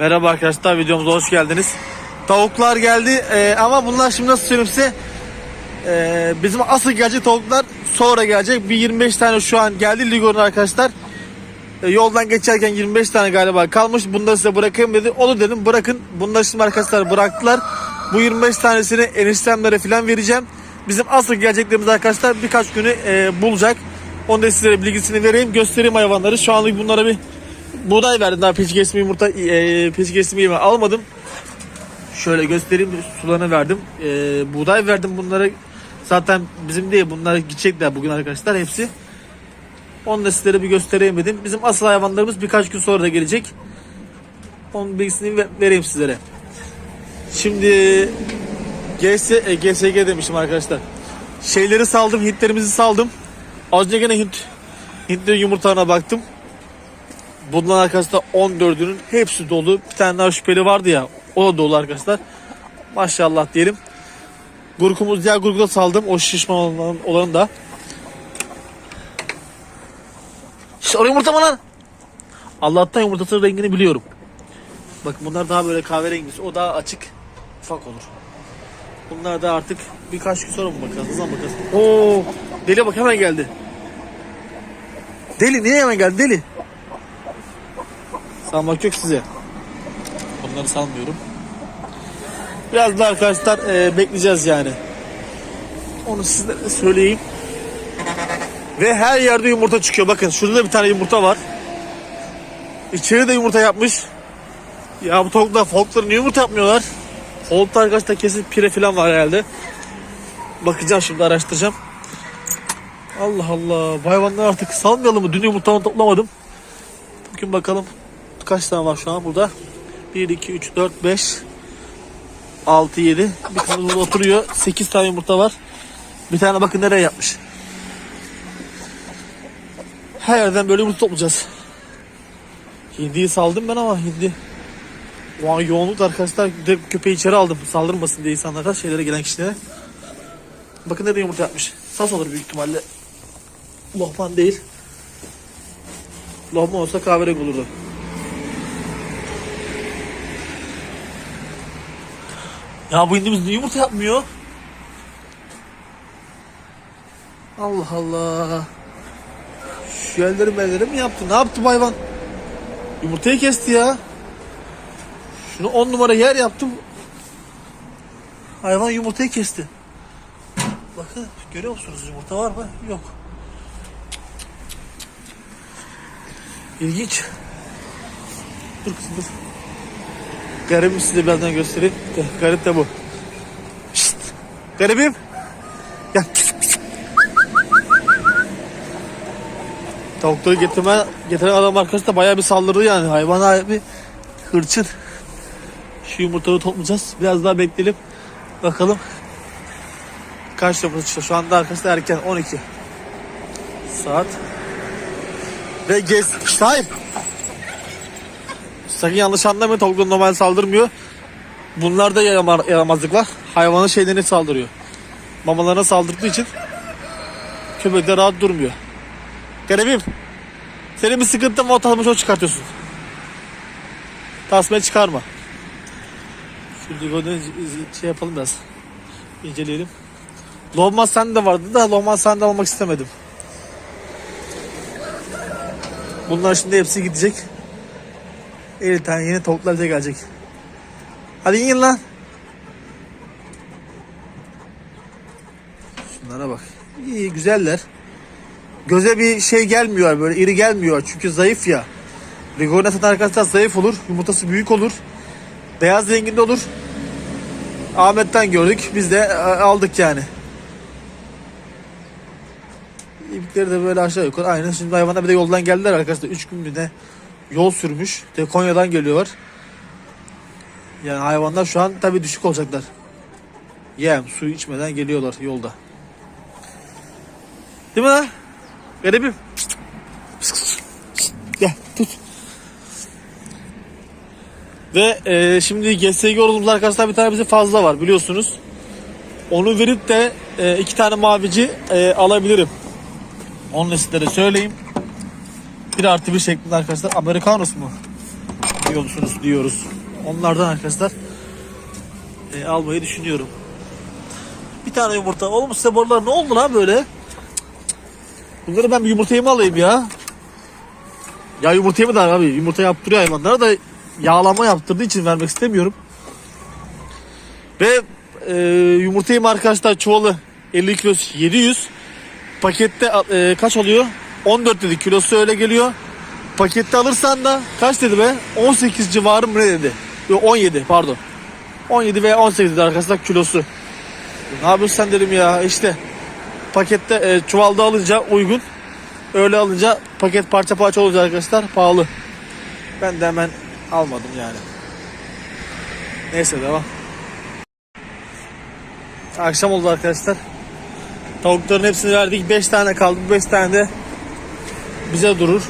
Merhaba arkadaşlar videomuza hoş geldiniz. Tavuklar geldi Ee, ama bunlar şimdi nasıl söyleyeyim size Ee, bizim asıl gelecek tavuklar sonra gelecek. Bir 25 tane şu an geldi Ligor'un arkadaşlar. Ee, yoldan geçerken 25 tane galiba kalmış. Bunları size bırakayım dedi. Olur dedim bırakın. Bunları şimdi arkadaşlar bıraktılar. Bu 25 tanesini eniştemlere falan vereceğim. Bizim asıl geleceklerimiz arkadaşlar birkaç günü e, bulacak. Onu da sizlere bilgisini vereyim. Göstereyim hayvanları. Şu anlık bunlara bir buğday verdim. Daha peçi kesme yumurta e, peçi kesme yemi almadım. Şöyle göstereyim. Sularını verdim. E, buğday verdim bunlara. Zaten bizim değil. Bunlar gidecekler bugün arkadaşlar hepsi. Onu da sizlere bir göstereyim dedim. Bizim asıl hayvanlarımız birkaç gün sonra da gelecek. Onun bilgisini ve- vereyim sizlere. Şimdi GS, e, GSG demişim arkadaşlar. Şeyleri saldım, Hintlerimizi saldım. Az önce gene Hint, Hintlerin yumurtalarına baktım. Bundan arkadaşlar 14'ünün hepsi dolu. Bir tane daha şüpheli vardı ya. O da dolu arkadaşlar. Maşallah diyelim. Gurkumuz diğer gurku da saldım. O şişman olan, olanı da. Şş, oraya yumurta mı lan? Allah'tan yumurtasının rengini biliyorum. Bakın bunlar daha böyle kahverengisi. O daha açık. Ufak olur. Bunlar da artık birkaç gün sonra mı bakarız? Ne zaman bakarız? Oo, deli bak hemen geldi. Deli niye hemen geldi deli? Salmak yok size. Bunları salmıyorum. Biraz daha arkadaşlar e, bekleyeceğiz yani. Onu sizlere söyleyeyim. Ve her yerde yumurta çıkıyor. Bakın şurada da bir tane yumurta var. İçeri de yumurta yapmış. Ya bu tavuklar folkları niye yumurta yapmıyorlar? Folkta arkadaşlar kesin pire falan var herhalde. Bakacağım şimdi araştıracağım. Allah Allah. Bu hayvanları artık salmayalım mı? Dün yumurtalarını toplamadım. Bugün bakalım kaç tane var şu an burada. 1, 2, 3, 4, 5, 6, 7. Bir burada oturuyor. 8 tane yumurta var. Bir tane bakın nereye yapmış. Her yerden böyle yumurta toplayacağız. Hindiyi saldım ben ama hindi o an yoğunluk arkadaşlar direkt köpeği içeri aldım saldırmasın diye insanlara şeylere gelen kişilere. Bakın nerede yumurta yapmış. Sas olur büyük ihtimalle. Lohman değil. Lohman olsa kahverengi olurdu. Ya bu hindimiz niye yumurta yapmıyor? Allah Allah. Şu elleri belleri mi yaptı? Ne yaptı hayvan? Yumurtayı kesti ya. Şunu 10 numara yer yaptım. Hayvan yumurtayı kesti. Bakın görüyor musunuz yumurta var mı? Yok. İlginç. Dur kızım dur. Garibim size birazdan göstereyim. Garip de bu. Şşt. Garibim. Gel. Tavukları getirme, getiren adam arkadaş da bayağı bir saldırdı yani. Hayvana bir hırçın. Şu yumurtaları toplayacağız. Biraz daha bekleyelim. Bakalım. Kaç yumurta çıkıyor. Şu anda arkadaşlar erken 12. Saat. Ve gez. Sahip. Sakın yanlış anlamayın. Tavuklar normal saldırmıyor. Bunlarda yarama- yaramazlık var. Hayvanın şeylerini saldırıyor. Mamalarına saldırdığı için köpekler rahat durmuyor. Garibim. Senin bir sıkıntın mı o tasmayı çok çıkartıyorsun. Tasmayı çıkarma. Şu Ligo'da şey yapalım biraz. İnceleyelim. Lohman sende vardı da Lohman sende almak istemedim. Bunlar şimdi hepsi gidecek. 50 tane yeni tavuklar da gelecek. Hadi yiyin lan. Şunlara bak. İyi güzeller. Göze bir şey gelmiyor böyle iri gelmiyor çünkü zayıf ya. Rigornat'ın arkadaşlar zayıf olur. Yumurtası büyük olur. Beyaz renginde olur. Ahmet'ten gördük. Biz de e, aldık yani. İpleri de böyle aşağı yukarı aynı. Şimdi hayvanlar bir de yoldan geldiler arkadaşlar. 3 gün bir de yol sürmüş. De Konya'dan geliyorlar. Yani hayvanlar şu an tabii düşük olacaklar. Yem, su içmeden geliyorlar yolda. Değil mi lan? Garibim. Gel tut. Ve e, şimdi GSG ordumuz arkadaşlar bir tane bize fazla var biliyorsunuz. Onu verip de e, iki tane mavici e, alabilirim. Onu da sizlere söyleyeyim. Bir artı bir şeklinde arkadaşlar. Amerikanos mu? istiyor musunuz diyoruz. Onlardan arkadaşlar e, almayı düşünüyorum. Bir tane yumurta. Oğlum size borular ne oldu lan böyle? Bunları ben bir yumurtayı mı alayım ya? Ya yumurtayı mı da abi? Yumurta yaptırıyor hayvanlara da yağlama yaptırdığı için vermek istemiyorum. Ve e, yumurtayı arkadaşlar çuvalı 50 kilosu 700. Pakette e, kaç oluyor? 14 dedi kilosu öyle geliyor. Pakette alırsan da kaç dedi be? 18 civarı mı ne dedi? Yok 17 pardon. 17 veya 18 dedi arkadaşlar kilosu. Ne yapıyorsun sen dedim ya işte. Pakette e, çuvalda alınca uygun. Öyle alınca paket parça parça olacak arkadaşlar pahalı. Ben de hemen almadım yani. Neyse devam. Akşam oldu arkadaşlar. Tavukların hepsini verdik. 5 tane kaldı. 5 tane de bize durur.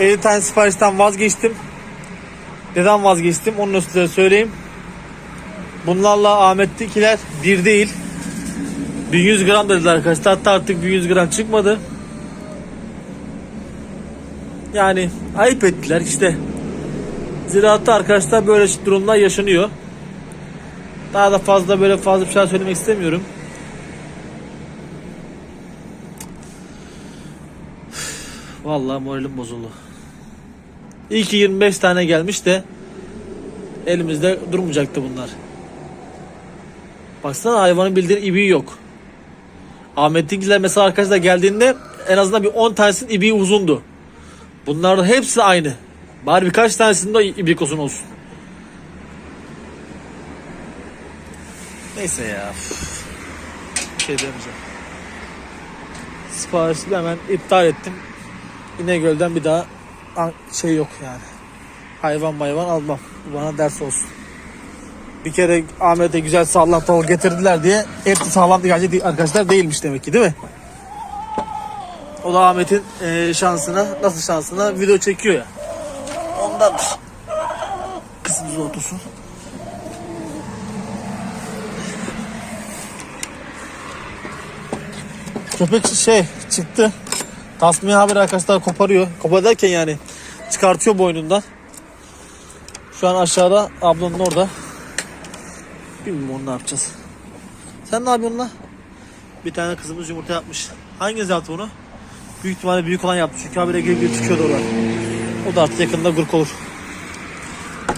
50 tane siparişten vazgeçtim. Neden vazgeçtim? Onu da size söyleyeyim. Bunlarla Ahmet'tekiler bir değil. 1100 gram dediler arkadaşlar. Hatta artık 1100 gram çıkmadı. Yani ayıp ettiler işte. Ziraatta arkadaşlar böyle durumlar yaşanıyor. Daha da fazla böyle fazla bir şey söylemek istemiyorum. Vallahi moralim bozuldu. İyi ki 25 tane gelmiş de elimizde durmayacaktı bunlar. Baksana hayvanın bildiğin ibiği yok. Ahmet'inkiler mesela arkadaşlar geldiğinde en azından bir 10 tanesinin ibiği uzundu. Bunların hepsi aynı. Bari birkaç tanesinde ibik olsun olsun. Neyse ya. Şey demeyeceğim. Siparişi de hemen iptal ettim. İnegöl'den bir daha şey yok yani. Hayvan hayvan almam. Bana ders olsun. Bir kere Ahmet'e güzel sağlam tavuk getirdiler diye hepsi sağlam değil- arkadaşlar değilmiş demek ki değil mi? O da Ahmet'in eee, şansına, nasıl şansına video çekiyor ya. Ondandır. Kızımız otursun. Köpek şey çıktı. Tasmiye haber arkadaşlar koparıyor. Kopar yani çıkartıyor boynundan. Şu an aşağıda ablanın orada. Bilmiyorum onu ne yapacağız. Sen ne yapıyorsun lan? Bir tane kızımız yumurta yapmış. Hanginiz yaptı onu? Büyük ihtimalle büyük olan yaptı. Çünkü habire geri geri çıkıyordu oradan. O da artık yakında gurk olur.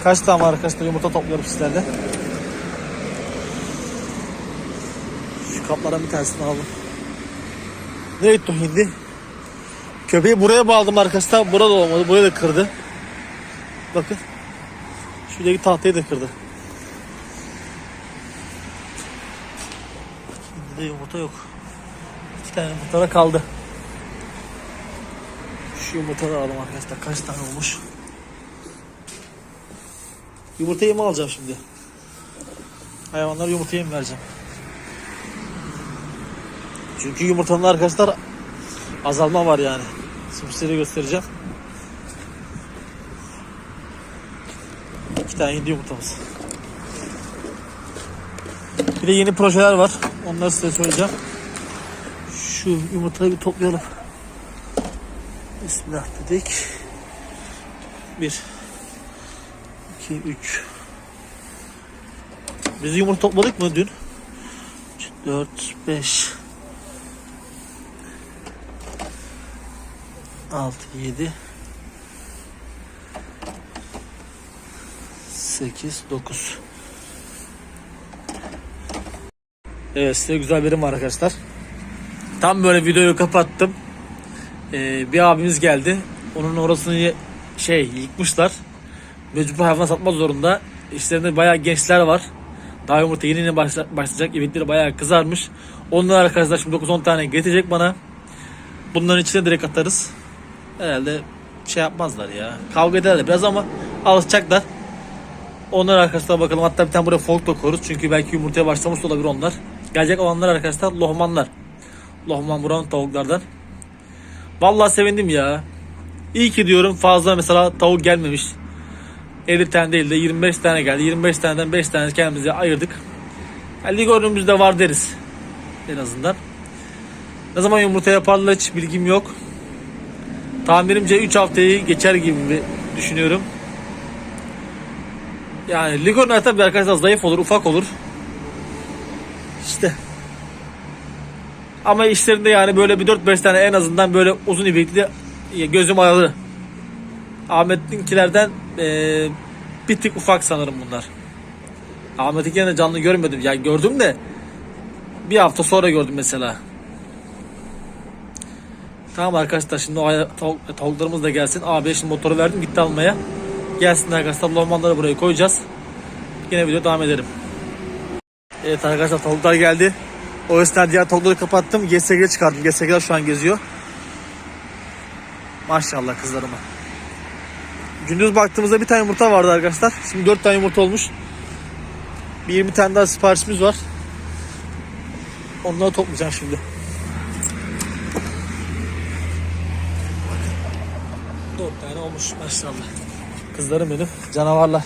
Kaç tane var arkadaşlar yumurta topluyorum sizlerle. Şu kaplardan bir tanesini aldım. Nereye gitti hindi? Köpeği buraya bağladım arkadaşlar. Burada olmadı. Burayı da kırdı. Bakın. Şuradaki tahtayı da kırdı. Şimdi de yumurta yok. İki tane yumurta kaldı. Şu yumurtaları alalım arkadaşlar. Kaç tane olmuş? Yumurtayı mı alacağım şimdi? Hayvanlara yumurtayı mı vereceğim? Çünkü yumurtanın arkadaşlar azalma var yani. Şimdi size göstereceğim. İki tane hindi yumurtamız. Bir de yeni projeler var. Onları size söyleyeceğim. Şu yumurtaları bir toplayalım. Bismillah dedik. Bir. iki, üç. Biz yumurta topladık mı dün? 4, 5, 6 7 8 9 Evet size güzel birim var arkadaşlar. Tam böyle videoyu kapattım. Ee, bir abimiz geldi. Onun orasını şey yıkmışlar. Mecbur hayvan satmak zorunda. İşlerinde bayağı gençler var. Daha yumurta yeni yeni başla- başlayacak. İbikleri bayağı kızarmış. Onlar arkadaşlar şimdi 9-10 tane getirecek bana. Bunların içine direkt atarız. Herhalde şey yapmazlar ya. Kavga ederler biraz ama alışacaklar. Onlar arkadaşlar bakalım. Hatta bir tane buraya folk da koyarız. Çünkü belki yumurtaya başlamış olabilir onlar. Gelecek olanlar arkadaşlar lohmanlar. Lohman buranın tavuklardan. Vallahi sevindim ya. İyi ki diyorum fazla mesela tavuk gelmemiş. 50 tane değil de 25 tane geldi. 25 taneden 5 tane kendimize ayırdık. Yani lig önümüzde var deriz. En azından. Ne zaman yumurta yaparlar hiç bilgim yok. Tahminimce 3 haftayı geçer gibi düşünüyorum. Yani Ligorlar tabii arkadaşlar zayıf olur, ufak olur. İşte. Ama işlerinde yani böyle bir 4-5 tane en azından böyle uzun ibikli gözüm aralı. Ahmet'inkilerden eee bir tık ufak sanırım bunlar. Ahmet'inkilerini canlı görmedim. Yani gördüm de bir hafta sonra gördüm mesela. Tamam arkadaşlar şimdi o tavuk, tavuklarımız da gelsin. Abi şimdi motoru verdim gitti almaya. Gelsin arkadaşlar lombanları buraya koyacağız. Yine video devam ederim. Evet arkadaşlar tavuklar geldi. O yüzden diğer tavukları kapattım. GSG çıkardım. GSG'ler şu an geziyor. Maşallah kızlarıma. Gündüz baktığımızda bir tane yumurta vardı arkadaşlar. Şimdi 4 tane yumurta olmuş. Bir 20 tane daha siparişimiz var. Onları toplayacağım şimdi. Dört tane olmuş maşallah. Kızlarım benim canavarlar.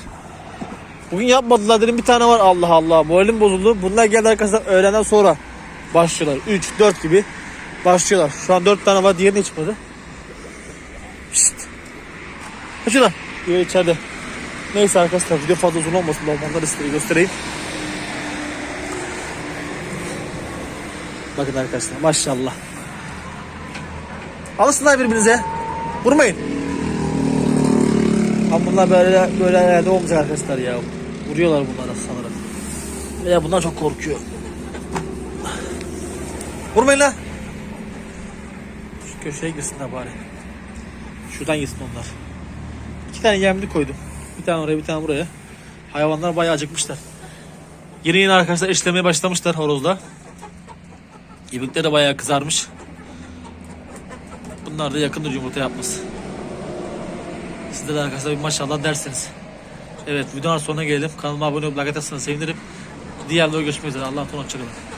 Bugün yapmadılar dedim bir tane var Allah Allah moralim bozuldu. Bunlar geldi arkadaşlar öğleden sonra başlıyorlar. 3 4 gibi başlıyorlar. Şu an 4 tane var diğeri de çıkmadı. Pişt. Kaç şuradan. Diğeri içeride. Neyse arkadaşlar video fazla uzun olmasın. Ormanları size göstereyim. Bakın arkadaşlar maşallah. Alışsınlar birbirinize. Vurmayın. Ama bunlar böyle böyle herhalde olmayacak arkadaşlar ya. Vuruyorlar bunlara sanırım. Veya bunlar çok korkuyor. Vurmayın la. Şu köşeye girsinler bari. Şuradan gitsin onlar. İki tane yemli koydum. Bir tane oraya bir tane buraya. Hayvanlar bayağı acıkmışlar. Yeni yeni arkadaşlar işlemeye başlamışlar horozda. İbrikleri de bayağı kızarmış. Bunlar da yakındır yumurta yapması. Sizde de arkadaşlar bir maşallah dersiniz. Evet videonun sonuna gelelim. Kanalıma abone olup like atarsanız sevinirim. Diğer videoda görüşmek üzere. Allah'a emanet olun. Hoşçakalın.